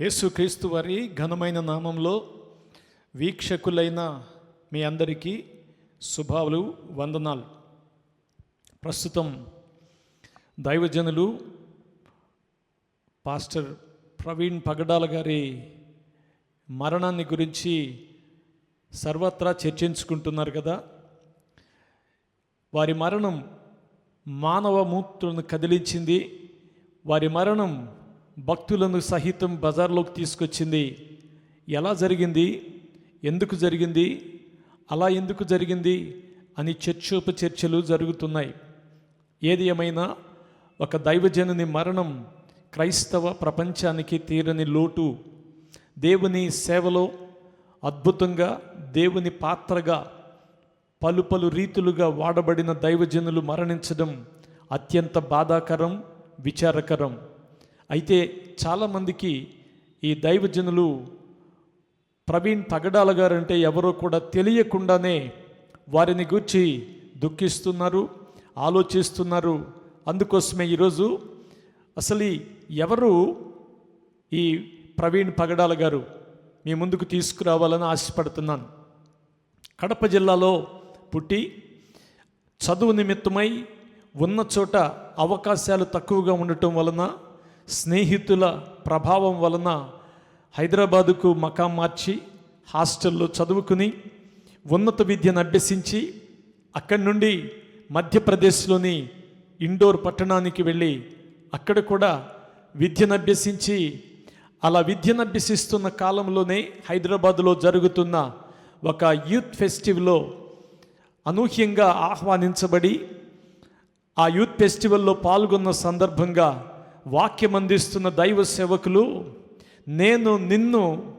యేసుక్రీస్తు వారి ఘనమైన నామంలో వీక్షకులైన మీ అందరికీ శుభాలు వందనాలు. ప్రస్తుతం దైవజనులు పాస్టర్ ప్రవీణ్ పగడాల గారి మరణాన్ని గురించి సర్వత్రా చర్చించుకుంటున్నారు కదా? వారి మరణం మానవ మూర్తులను కదిలించింది. వారి మరణం భక్తులను సహితం బజార్లోకి తీసుకొచ్చింది. ఎలా జరిగింది? ఎందుకు జరిగింది? అలా ఎందుకు జరిగింది? అని చర్చోప చర్చలు జరుగుతున్నాయి. ఏది ఏమైనా ఒక దైవజనుని మరణం క్రైస్తవ ప్రపంచానికి తీరని లోటు. దేవుని సేవలో అద్భుతంగా దేవుని పాత్రగా పలు పలు రీతులుగా వాడబడిన దైవజనులు మరణించడం అత్యంత బాధాకరం విచారకరం. అయితే చాలామందికి ఈ దైవజనులు ప్రవీణ్ పగడాల గారంటే ఎవరో కూడా తెలియకుండానే వారిని గూర్చి దుఃఖిస్తున్నారు ఆలోచిస్తున్నారు. అందుకోసమే ఈరోజు అసలు ఎవరు ఈ ప్రవీణ్ పగడాల గారు? మీ ముందుకు తీసుకురావాలని ఆశపడుతున్నాను. కడప జిల్లాలో పుట్టి చదువు నిమిత్తమై ఉన్న చోట అవకాశాలు తక్కువగా ఉండటం వలన స్నేహితుల ప్రభావం వలన హైదరాబాదుకు మకాం మార్చి హాస్టల్లో చదువుకుని ఉన్నత విద్యను అభ్యసించి అక్కడి నుండి మధ్యప్రదేశ్లోని ఇండోర్ పట్టణానికి వెళ్ళి అక్కడ కూడా విద్యను అభ్యసించి అలా విద్యను అభ్యసిస్తున్న కాలంలోనే హైదరాబాదులో జరుగుతున్న ఒక యూత్ ఫెస్టివల్లో అనూహ్యంగా ఆహ్వానించబడి ఆ యూత్ ఫెస్టివల్లో పాల్గొన్న సందర్భంగా వాక్యం అందిస్తున్న దైవ సేవకులు నేను నిన్ను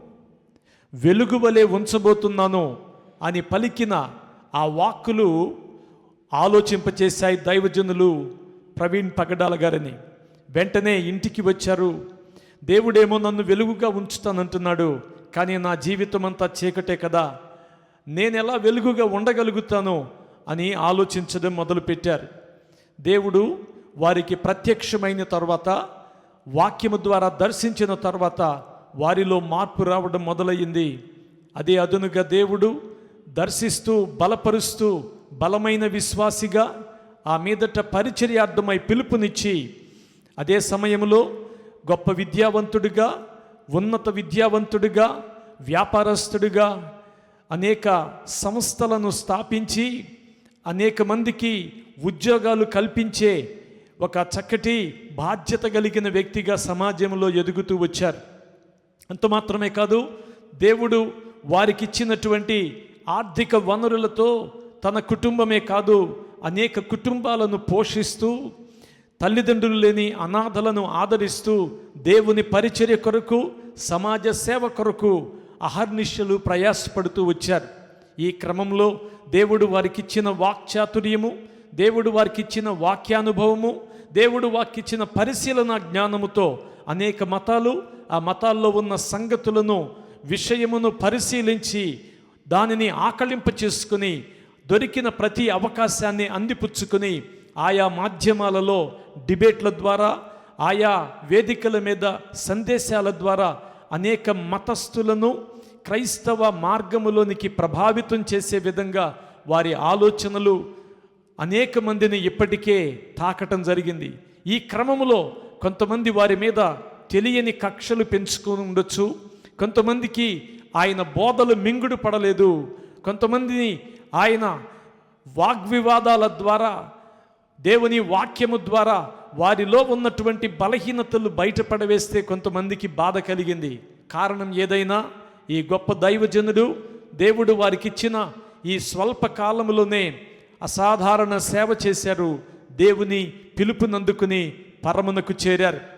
వెలుగువలే ఉంచబోతున్నాను అని పలికిన ఆ వాక్కులు ఆలోచింపచేశాయి దైవజనులు ప్రవీణ్ పగడాల గారిని. వెంటనే ఇంటికి వచ్చారు. దేవుడేమో నన్ను వెలుగుగా ఉంచుతానంటున్నాడు కానీ నా జీవితం అంతా చీకటే కదా. నేను ఎలా వెలుగుగా ఉండగలుగుతాను అని ఆలోచించడం మొదలుపెట్టారు. దేవుడు వారికి ప్రత్యక్షమైన తర్వాత వాక్యము ద్వారా దర్శించిన తర్వాత వారిలో మార్పు రావడం మొదలయ్యింది. అదే అదునుగా దేవుడు దర్శిస్తూ బలపరుస్తూ బలమైన విశ్వాసిగా ఆ మీదట పరిచర్యార్థమై పిలుపునిచ్చి అదే సమయంలో గొప్ప విద్యావంతుడిగా ఉన్నత విద్యావంతుడిగా వ్యాపారస్తుడిగా అనేక సంస్థలను స్థాపించి అనేక మందికి ఉద్యోగాలు కల్పించే ఒక చక్కటి బాధ్యత కలిగిన వ్యక్తిగా సమాజంలో ఎదుగుతూ వచ్చారు. అంత మాత్రమే కాదు దేవుడు వారికి ఇచ్చినటువంటి ఆర్థిక వనరులతో తన కుటుంబమే కాదు అనేక కుటుంబాలను పోషిస్తూ తల్లిదండ్రులు లేని అనాథలను ఆదరిస్తూ దేవుని పరిచర్య కొరకు సమాజ సేవ కొరకు అహర్నిశలు ప్రయాసపడుతూ వచ్చారు. ఈ క్రమంలో దేవుడు వారికిచ్చిన వాక్చాతుర్యము దేవుడు వారికిచ్చిన వాక్యానుభవము దేవుడు వాకిచ్చిన పరిశీలన జ్ఞానముతో అనేక మతాలు ఆ మతాల్లో ఉన్న సంగతులను విషయమును పరిశీలించి దానిని ఆకళింప చేసుకుని దొరికిన ప్రతి అవకాశాన్ని అందిపుచ్చుకుని ఆయా మాధ్యమాలలో డిబేట్ల ద్వారా ఆయా వేదికల మీద సందేశాల ద్వారా అనేక మతస్థులను క్రైస్తవ మార్గములోనికి ప్రభావితం చేసే విధంగా వారి ఆలోచనలు అనేక మందిని ఇప్పటికే తాకటం జరిగింది. ఈ క్రమములో కొంతమంది వారి మీద తెలియని కక్షలు పెంచుకొని ఉండొచ్చు. కొంతమందికి ఆయన బోధలు మింగుడు పడలేదు. కొంతమందిని ఆయన వాగ్వివాదాల ద్వారా దేవుని వాక్యము ద్వారా వారిలో ఉన్నటువంటి బలహీనతలు బయటపడవేస్తే కొంతమందికి బాధ కలిగింది. కారణం ఏదైనా ఈ గొప్ప దైవజనుడు దేవుడు వారికి ఇచ్చిన ఈ స్వల్ప కాలంలోనే అసాధారణ సేవ చేశారు. దేవుని పిలుపునందుకుని పరమునకు చేరారు.